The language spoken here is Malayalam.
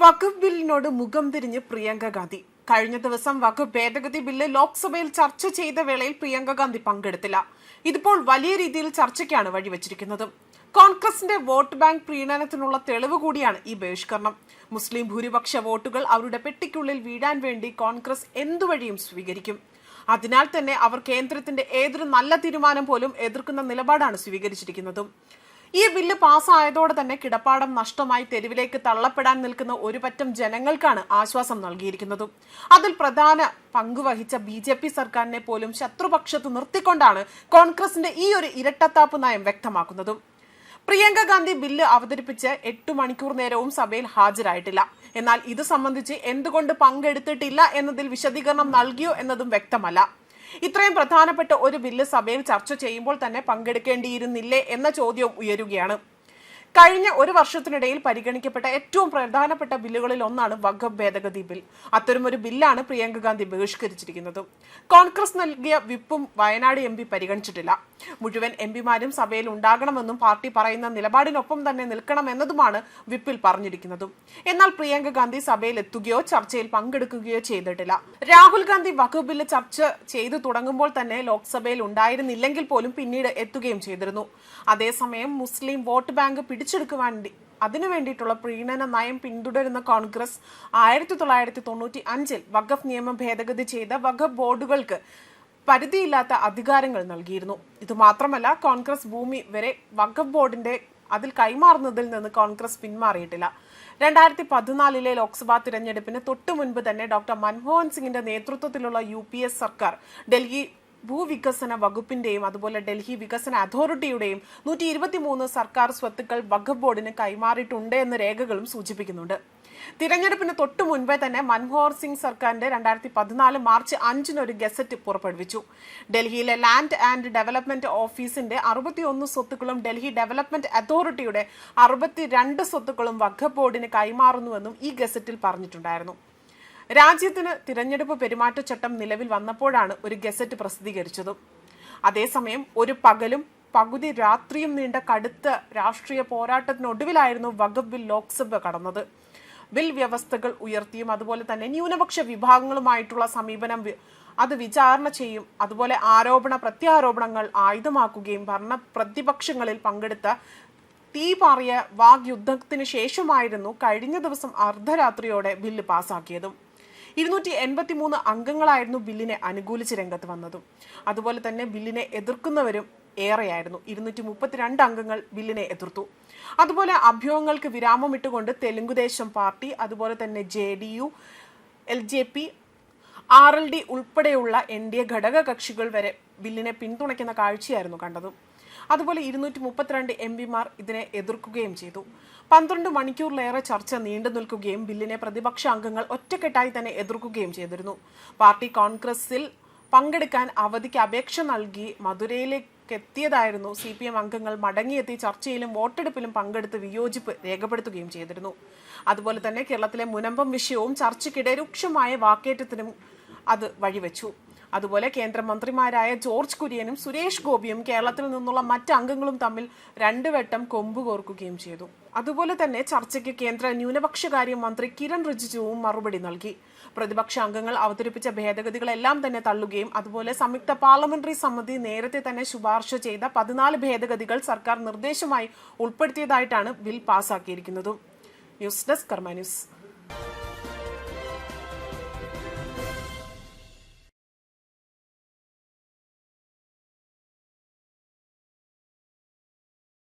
വഖഫ് ബില്ലിനോട് മുഖം തിരിഞ്ഞ് പ്രിയങ്ക ഗാന്ധി. കഴിഞ്ഞ ദിവസം വഖഫ് ഭേദഗതി ബില്ല് ലോക്സഭയിൽ ചർച്ച ചെയ്ത വേളയിൽ പ്രിയങ്ക ഗാന്ധി പങ്കെടുത്തില്ല. ഇതിപ്പോൾ വലിയ രീതിയിൽ ചർച്ചയ്ക്കാണ് വഴിവെച്ചിരിക്കുന്നത്. കോൺഗ്രസിന്റെ വോട്ട് ബാങ്ക് പ്രീണനത്തിനുള്ള തെളിവ് കൂടിയാണ് ഈ ബഹിഷ്കരണം. മുസ്ലിം ഭൂരിപക്ഷ വോട്ടുകൾ അവരുടെ പെട്ടിക്കുള്ളിൽ വീഴാൻ വേണ്ടി കോൺഗ്രസ് എന്തുവഴിയും സ്വീകരിക്കും. അതിനാൽ തന്നെ അവർ കേന്ദ്രത്തിന്റെ ഏതൊരു നല്ല തീരുമാനം പോലും എതിർക്കുന്ന നിലപാടാണ് സ്വീകരിച്ചിരിക്കുന്നതും. ഈ ബില്ല് പാസ്സായതോടെ തന്നെ കിടപ്പാടം നഷ്ടമായി തെരുവിലേക്ക് തള്ളപ്പെടാൻ നിൽക്കുന്ന ഒരുപറ്റം ജനങ്ങൾക്കാണ് ആശ്വാസം നൽകിയിരിക്കുന്നതും. അതിൽ പ്രധാന പങ്കുവഹിച്ച ബി ജെ പി സർക്കാരിനെ പോലും ശത്രുപക്ഷത്ത് നിർത്തിക്കൊണ്ടാണ് കോൺഗ്രസിന്റെ ഈ ഒരു ഇരട്ടത്താപ്പ് നയം വ്യക്തമാക്കുന്നതും. പ്രിയങ്ക ഗാന്ധി ബില്ല് അവതരിപ്പിച്ച് എട്ട് മണിക്കൂർ നേരവും സഭയിൽ ഹാജരായിട്ടില്ല. എന്നാൽ ഇത് സംബന്ധിച്ച് എന്തുകൊണ്ട് പങ്കെടുത്തിട്ടില്ല എന്നതിൽ വിശദീകരണം നൽകിയോ എന്നതും വ്യക്തമല്ല. ഇത്രയും പ്രധാനപ്പെട്ട ഒരു ബില്ല് സഭയിൽ ചർച്ച ചെയ്യുമ്പോൾ തന്നെ പങ്കെടുക്കേണ്ടിയിരുന്നില്ലേ എന്ന ചോദ്യവും ഉയരുകയാണ്. കഴിഞ്ഞ ഒരു വർഷത്തിനിടയിൽ പരിഗണിക്കപ്പെട്ട ഏറ്റവും പ്രധാനപ്പെട്ട ബില്ലുകളിൽ ഒന്നാണ് വഖഫ് ഭേദഗതി ബിൽ. അത്തരമൊരു ബില്ലാണ് പ്രിയങ്ക ഗാന്ധി ബഹിഷ്കരിച്ചിരിക്കുന്നത്. കോൺഗ്രസ് നൽകിയ വിപ്പും വയനാട് എം പരിഗണിച്ചിട്ടില്ല. മുഴുവൻ എം പിമാരും സഭയിൽ ഉണ്ടാകണമെന്നും പാർട്ടി പറയുന്ന നിലപാടിനൊപ്പം തന്നെ നിൽക്കണമെന്നതുമാണ് വിപ്പിൽ പറഞ്ഞിരിക്കുന്നതും. എന്നാൽ പ്രിയങ്ക ഗാന്ധി സഭയിൽ എത്തുകയോ ചർച്ചയിൽ പങ്കെടുക്കുകയോ ചെയ്തിട്ടില്ല. രാഹുൽ ഗാന്ധി വഖഫ് ബില്ല് ചർച്ച ചെയ്തു തുടങ്ങുമ്പോൾ തന്നെ ലോക്സഭയിൽ ഉണ്ടായിരുന്നില്ലെങ്കിൽ പോലും പിന്നീട് എത്തുകയും ചെയ്തിരുന്നു. അതേസമയം മുസ്ലിം വോട്ട് ബാങ്ക് പിടിച്ചെടുക്കുവാൻ അതിനു വേണ്ടിയിട്ടുള്ള പ്രീണന നയം പിന്തുടരുന്ന കോൺഗ്രസ് ആയിരത്തി തൊള്ളായിരത്തി തൊണ്ണൂറ്റി അഞ്ചിൽ വഖഫ് നിയമം ഭേദഗതി ചെയ്ത വഖഫ് ബോർഡുകൾക്ക് പരിധിയില്ലാത്ത അധികാരങ്ങൾ നൽകിയിരുന്നു. ഇതുമാത്രമല്ല കോൺഗ്രസ് ഭൂമി വരെ വഖഫ് ബോർഡിന്റെ അതിൽ കൈമാറുന്നതിൽ നിന്ന് കോൺഗ്രസ് പിന്മാറിയിട്ടില്ല. രണ്ടായിരത്തി പതിനാലിലെ ലോക്സഭാ തിരഞ്ഞെടുപ്പിന് തൊട്ടു മുൻപ് തന്നെ ഡോക്ടർ മൻമോഹൻ സിംഗിന്റെ നേതൃത്വത്തിലുള്ള യു സർക്കാർ ഡൽഹി ഭൂവികസന വകുപ്പിന്റെയും അതുപോലെ ഡൽഹി വികസന അതോറിറ്റിയുടെയും നൂറ്റി ഇരുപത്തിമൂന്ന് സർക്കാർ സ്വത്തുക്കൾ വഖഫ് ബോർഡിന് കൈമാറിയിട്ടുണ്ട് എന്ന രേഖകളും സൂചിപ്പിക്കുന്നുണ്ട്. തിരഞ്ഞെടുപ്പിന് തൊട്ടു മുൻപേ തന്നെ മൻമോഹൻ സിംഗ് സർക്കാരിന്റെ രണ്ടായിരത്തി പതിനാല് മാർച്ച് അഞ്ചിന് ഒരു ഗസറ്റ് പുറപ്പെടുവിച്ചു. ഡൽഹിയിലെ ലാൻഡ് ആൻഡ് ഡെവലപ്മെന്റ് ഓഫീസിന്റെ അറുപത്തിയൊന്ന് സ്വത്തുക്കളും ഡൽഹി ഡെവലപ്മെന്റ് അതോറിറ്റിയുടെ അറുപത്തിരണ്ട് സ്വത്തുക്കളും വഖഫ് ബോർഡിന് കൈമാറുന്നുവെന്നും ഈ ഗസറ്റിൽ പറഞ്ഞിട്ടുണ്ടായിരുന്നു. രാജ്യത്തിന് തിരഞ്ഞെടുപ്പ് പെരുമാറ്റച്ചട്ടം നിലവിൽ വന്നപ്പോഴാണ് ഒരു ഗസറ്റ് പ്രസിദ്ധീകരിച്ചത്. അതേസമയം ഒരു പകലും പകുതി രാത്രിയും നീണ്ട കടുത്ത രാഷ്ട്രീയ പോരാട്ടത്തിനൊടുവിലായിരുന്നു വഖഫ് ബിൽ ലോക്സഭ കടന്നത്. ബിൽ വ്യവസ്ഥകൾ ഉയർത്തിയും അതുപോലെ തന്നെ ന്യൂനപക്ഷ വിഭാഗങ്ങളുമായിട്ടുള്ള സമീപനം അത് വിചാരണ ചെയ്യും. അതുപോലെ ആരോപണ പ്രത്യാരോപണങ്ങൾ ആയുധമാക്കുകയും ഭരണ പ്രതിപക്ഷങ്ങളിൽ പങ്കെടുത്ത തീ പാറിയ വാഗ്യുദ്ധത്തിന് ശേഷമായിരുന്നു കഴിഞ്ഞ ദിവസം അർദ്ധരാത്രിയോടെ ബില്ല് പാസാക്കിയതും. ഇരുന്നൂറ്റി എൺപത്തി മൂന്ന് അംഗങ്ങളായിരുന്നു ബില്ലിനെ അനുകൂലിച്ച് രംഗത്ത് വന്നതും. അതുപോലെ തന്നെ ബില്ലിനെ എതിർക്കുന്നവരും ഏറെയായിരുന്നു. ഇരുന്നൂറ്റി മുപ്പത്തിരണ്ട് അംഗങ്ങൾ ബില്ലിനെ എതിർത്തു. അതുപോലെ അഭ്യൂഹങ്ങൾക്ക് വിരാമം ഇട്ടുകൊണ്ട് തെലുങ്കുദേശം പാർട്ടി അതുപോലെ തന്നെ J D U L J P R L D ഉൾപ്പെടെയുള്ള എൻ ഡി എ ഘടക കക്ഷികൾ വരെ ബില്ലിനെ പിന്തുണയ്ക്കുന്ന കാഴ്ചയായിരുന്നു കണ്ടത്. അതുപോലെ ഇരുന്നൂറ്റി മുപ്പത്തിരണ്ട് എം പിമാർ ഇതിനെ എതിർക്കുകയും ചെയ്തു. പന്ത്രണ്ട് മണിക്കൂറിലേറെ ചർച്ച നീണ്ടു നിൽക്കുകയും ബില്ലിനെ പ്രതിപക്ഷ അംഗങ്ങൾ ഒറ്റക്കെട്ടായി തന്നെ എതിർക്കുകയും ചെയ്തിരുന്നു. പാർട്ടി കോൺഗ്രസിൽ പങ്കെടുക്കാൻ അവധിക്ക് അപേക്ഷ നൽകി മധുരയിലേക്ക് എത്തിയതായിരുന്നു സി പി എം അംഗങ്ങൾ. മടങ്ങിയെത്തി ചർച്ചയിലും വോട്ടെടുപ്പിലും പങ്കെടുത്ത് വിയോജിപ്പ് രേഖപ്പെടുത്തുകയും ചെയ്തിരുന്നു. അതുപോലെ തന്നെ കേരളത്തിലെ മുനമ്പം വിഷയവും ചർച്ചയ്ക്കിടെ രൂക്ഷമായ വാക്കേറ്റത്തിനും അത് വഴിവെച്ചു. അതുപോലെ കേന്ദ്രമന്ത്രിമാരായ ജോർജ് കുര്യനും സുരേഷ് ഗോപിയും കേരളത്തിൽ നിന്നുള്ള മറ്റ് അംഗങ്ങളും തമ്മിൽ രണ്ടു വട്ടം കൊമ്പ് കോർക്കുകയും ചെയ്തു. അതുപോലെ തന്നെ ചർച്ചയ്ക്ക് കേന്ദ്ര ന്യൂനപക്ഷകാര്യ മന്ത്രി കിരൺ റിജിജുവും മറുപടി നൽകി. പ്രതിപക്ഷ അംഗങ്ങൾ അവതരിപ്പിച്ച ഭേദഗതികളെല്ലാം തന്നെ തള്ളുകയും അതുപോലെ സംയുക്ത പാർലമെന്ററി സമിതി നേരത്തെ തന്നെ ശുപാർശ ചെയ്ത പതിനാല് ഭേദഗതികൾ സർക്കാർ നിർദ്ദേശമായി ഉൾപ്പെടുത്തിയതായിട്ടാണ് bill പാസാക്കിയിരിക്കുന്നതും. News desk Karma news.